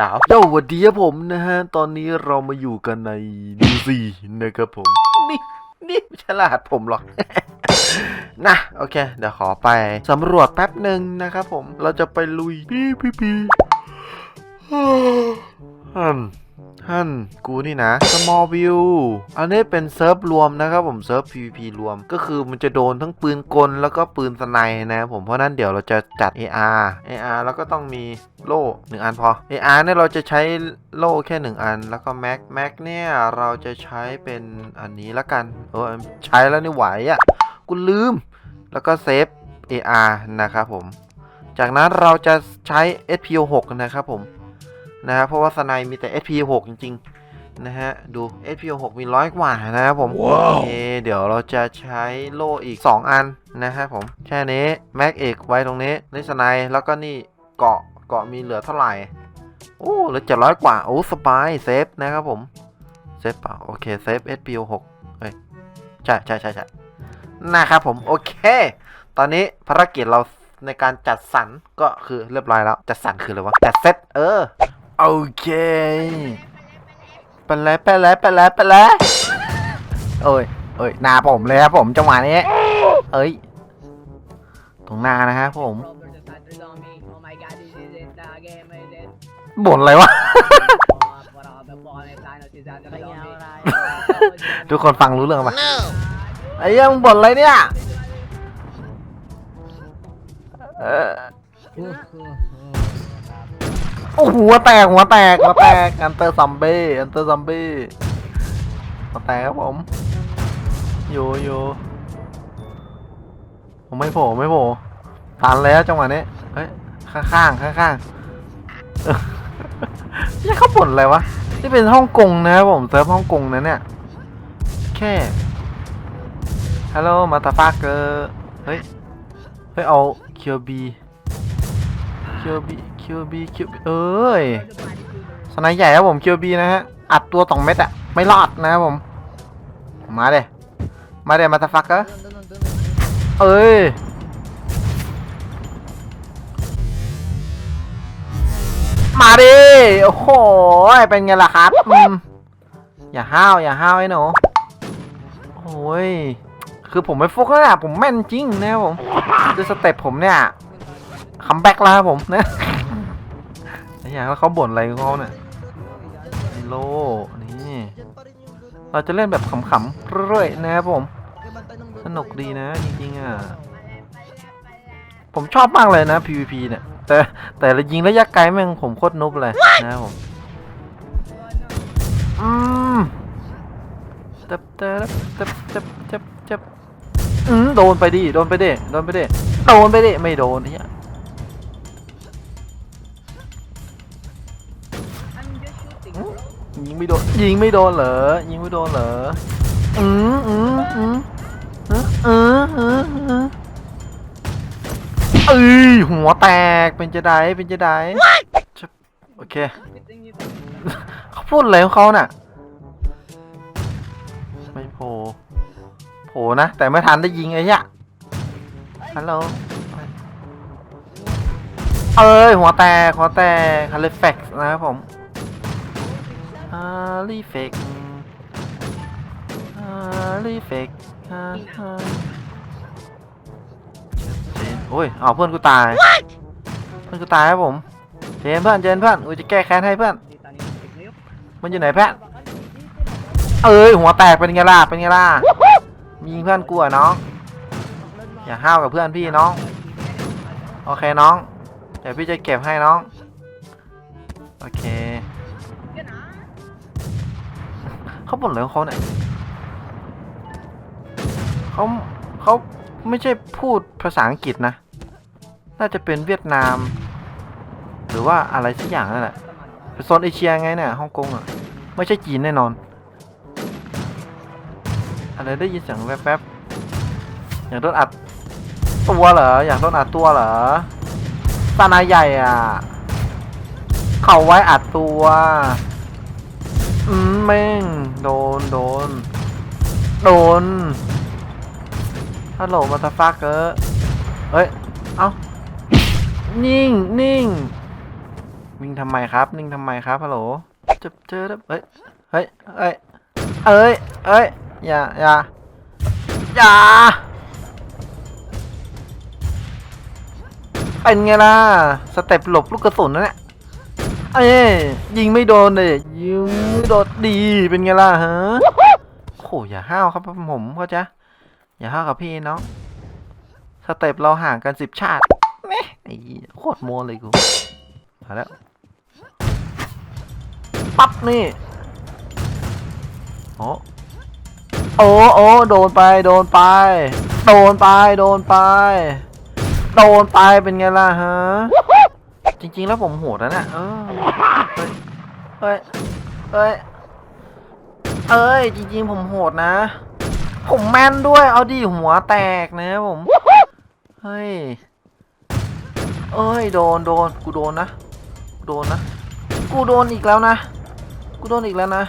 ดาวเจ้าวัดดีครับผมนะฮะ ตอนนี้เรามาอยู่กันในดีซีนะครับผม นี่ นี่ไม่ใช่รหัสผมหรอกนะโอเค เดี๋ยวขอไปสำรวจแป๊บหนึ่งนะครับผม เราจะไปลุยพีพีพี ฮันฮันกูนี่นะ small view อันนี้เป็นเซิร์ฟรวมนะครับผมเซิร์ฟ PVP รวม ก็คือมันจะโดนทั้งปืนกลแล้วก็ปืนสไนด์นะผมเพราะนั้นเดี๋ยวเราจะจัด AR AR แล้วก็ต้องมีโล่หนึ่งอันพอ AR เนี่ยเราจะใช้โล่แค่หนึ่งอัน แล้วก็แม็กแม็กเนี่ยเราจะใช้เป็นอันนี้ละกันเออใช้แล้วนี่ไหวอะ่ะกูลืม แล้วก็เซฟ AR นะครับผม จากนั้นเราจะใช้ SPO6 นะครับผม นะครับเพราะว่าสไนมีแต่ SP6 จริงๆนะฮะดู SP6 มีร้อยกว่านะครับผมว้าวโอเคเดี๋ยวเราจะใช้โล่อีก 2 อันนะครับผมแค่นี้แม็กเอกไว้ตรงนี้นี่สไนแล้วก็นี่เกาะเกาะมีเหลือเท่าไหร่โอ้เหลือเจ็ดร้อยกว่าโอ้สบายเซฟนะครับผมเซฟเปล่าโอเคเซฟ SPO6 เฮ้ยใช่ใช่ใช่ใช่นะครับผมโอเค ตอนนี้ภารกิจเราในการจัดสรรก็คือเรียบร้อยแล้ว จัดสรรคืออะไรวะ จัดเซตเออ โอเคไปแล้วไปแล้วไปแล้วไปแล้วเอ้ยเอ้ยหน้าผมเลยครับผมจังหวะนี้เอ้ย ตรงหน้านะฮะผม บ่นอะไรวะ ทุกคนฟังรู้เรื่องปะไอ้เหี้ยังบ่นอะไรเนี่ย เออ โอ้โหหัวแตกหัวแตกหัวแตกอันเตอร์ซัมเบ้อันเตอร์ซัมเบ้หัวแตกครับผมอยู่อยู่ผมไม่โผล่ไม่โผล่ตันแล้วจังหวะนี้เฮ้ยข้างข้างข้างข้างนี่เขาบ่นอะไรวะนี่เป็นฮ่องกงนะครับผมเซิร์ฟฮ่องกงนะเนี่ยแค่ฮัลโหลมาตาฟากเกอร์เฮ้ยเฮ้ยเอาเคิวบี คิวบีคิวบีคิวบีเอ้ยสไนใหญ่ครับผมคิวบีนะฮะ อัดตัวสองเม็ดอะไม่รอดนะครับผม มาเด้มาเด้มาตาฟักเกอร์เอ้ยมาดิ โอ้โห เป็นไงล่ะครับ อย่าห้าว อย่าห้าวไอ้หนูโอ้ย คือผมไม่ฟุกแล้วนะผมแม่นจริงนะครับผมด้วยสเต็ปผมเนี่ย คัมแบ็กแล้วครับผมนะไอ้ย่างแล้วเขาบ่นอะไรของเขาเนี่ยโลนี่เราจะเล่นแบบขำๆเรื่อยๆนะครับผม สนุกดีนะจริงๆอะผมชอบมากเลยนะ PVP เนี่ย แต่แต่ยิงระยะไกลแม่งผมโคตรนุบเลยนะครับผมอืมจับจับจับจับจับจับอืมโดนไปดิโดนไปดิโดนไปดิโดนไปดิไม่โดนเนี่ย ยิงไม่โดนยิงไม่โดนเหรอยิงไม่โดนเหรออืมอืมอืมอืมอืมอืมอืมเอ้ยหัวแตกเป็นจะได้เป็นจะได้ชับโอเคเขาพูดอะไรของเขาน่ะไม่โผล่โผล่นะ แต่ไม่ทันได้ยิงไอ้เนี่ยฮัลโหลเอ้ยหัวแตกหัวแตกฮัลเลฟเฟกนะครับผม ฮัลลีเฟกฮัลลีเฟกฮัลโอ้ยเอาเพื่อนกูตาย เพื่อนกูตายครับผม เจนเพื่อน เจนเพื่อนกูจะแก้แค้นให้เพื่อน มันอยู่ไหนเพื่อนเอ้ยหัวแตกเป็นไงล่ะ เป็นไงล่ะ มียิงเพื่อนกูอะน้อง อย่าห้าวกับเพื่อนพี่น้อง โอเคน้อง เดี๋ยวพี่จะเก็บให้น้อง โอเค เขาบ่นอะไรของเขาเนี่ยเขาเขาไม่ใช่พูดภาษาอังกฤษนะ น่าจะเป็นเวียดนาม หรือว่าอะไรสักอย่างนั่นแหละโซนเอเชียไงเนี่ยฮ่องกงอะ ไม่ใช่จีนแน่นอน อะไรได้ยินเสียงแวบๆ อย่ากโดนอัดตัวเหรอ อย่ากโดนอัดตัวเหรอตานาใหญ่อะ เข้าไว้อัดตัว อืมแม่ง โดน โดน โดนฮัลโหลมาตาฟากเกอร์เฮ้ย เอ้า นิ่ง นิ่ง วิ่งทำไมครับ นิ่งทำไมครับฮัลโหลจะเจอแล้วเฮ้ย เฮ้ย เฮ้ย เอ้ย เอ้ย อย่า อย่า อย่า เป็นไงล่ะ สเต็ปหลบลูกกระสุนนั่นแหละ เอ้ยยิงไม่โดนเลยยิงไม่โดนดีเป็นไงล่ะฮะโอ้อย่าห้าวครับผมเข้าใจอย่าห้าวกับพี่น้องสเต็ปเราห่างกันสิบชาติแม่ไอ้โคตรโมเลยกูมาแล้วปั๊บนี่โอ้โอ้โอ้โดนไปโดนไป โดนไปโดนไป โดนไปเป็นไงล่ะฮะ จริง ๆ แล้วผมโหดนะเนี่ยเออเฮ้ยเฮ้ยเอ้ย จริง ๆ ผมโหดนะ ผมแม่นด้วย เอาดิหัวแตกนะผม เฮ้ย เอ้ย โดนโดนกูโดนนะกูโดนนะ กูโดนอีกแล้วนะ กูโดนอีกแล้วนะ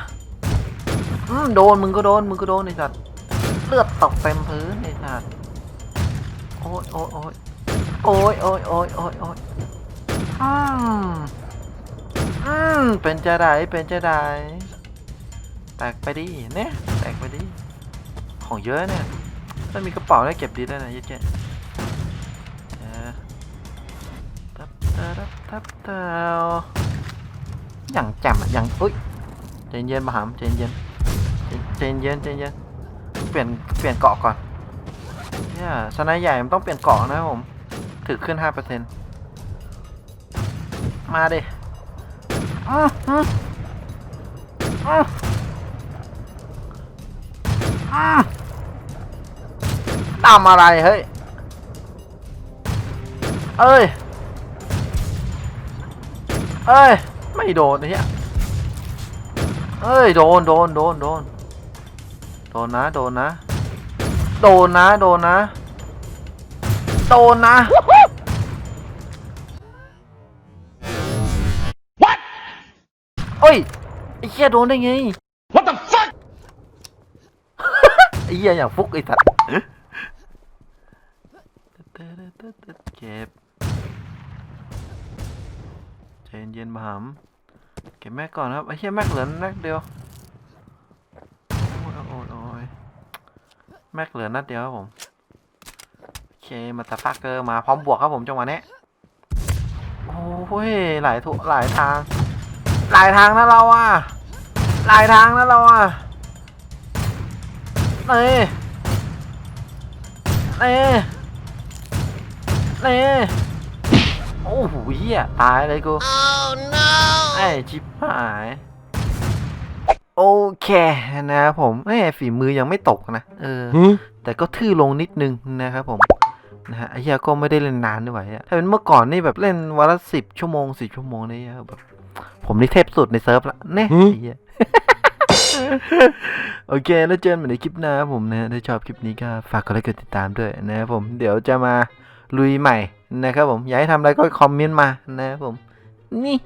อืมโดนมึงก็โดนมึงก็โดนไอ้สัตว์เลือดตกเต็มพื้นไอ้สัตว์โอ้ยโอ้ยโอ้ยโอ้ยโอ้ยโอ้ยโอ้ยโอืมอืมเป็นจะได้เป็นจะได้แตกไปดิเนี่ยแตกไปดิของเยอะเนี่ยถ้ามีกระเป๋าได้เก็บดีได้นะเยอะแยะทับทับทับทับอย่างแจ่มอะอย่างอุ้ยใจเย็นมาหามใจเย็นใจเย็นใจเย็นเปลี่ยนเปลี่ยนเกาะก่อนเนี่ยสนด์ใหญ่มันต้องเปลี่ยนเกาะนะผมถือขึ้นห้าเปอร์เซ็นต์ มาดิอื้ออื้ออื้ออื้อทำอะไรเฮ้ย เอ้ย เอ้ย ไม่โดนเหี้ยเอ้ย โดน โดน โดน โดน โดนนะ โดนนะ โดนนะ โดนนะ โดนนะ โอ้ย ไอ้เหี้ยโดนได้ไง What the fuck? ไอ้เหี้ยอย่างฟุกไอ้สัตว์เจ็บใจเย็นๆมาหำเก็บแม็กก่อนครับ ไอ้เหี้ยแม็กเหลือนัดเดียวโอ้ยโอ้ยโอ้ยแม็กเหลือนัดเดียวครับผมโอเคมาตาฟักเกอร์มาพร้อมบวกครับผมจังหวะนี้โอ้ยหลายทุหลายทาง หลายทางนะเราอะหลายทางนะเราอะเน่เน่เน่โอ้โหเหี้ยตายเลยกู Oh no! ไอ้ชิบหายโอเคนะครับผมแม่ฝีมือยังไม่ตกนะ เออ แต่ก็ทื่อลงนิดนึงนะครับผม นะฮะไอ้เหี้ยก็ไม่ได้เล่นนานด้วยอะถ้าเป็นเมื่อก่อนนี่แบบเล่นวันละสิบชั่วโมงสิชั่วโมงนี่แบบ ผมนี่เทพสุดในเซิร์ฟละแน่ไอ้เหี้ยโอเค แล้วเจอกันใหม่ในคลิปหน้าครับผมนะถ้าชอบคลิปนี้ก็ฝากกดไลค์กดติดตามด้วยนะครับผมเดี๋ยวจะมาลุยใหม่นะครับผม อยากให้ทำอะไรก็คอมเมนต์มานะครับผม นี่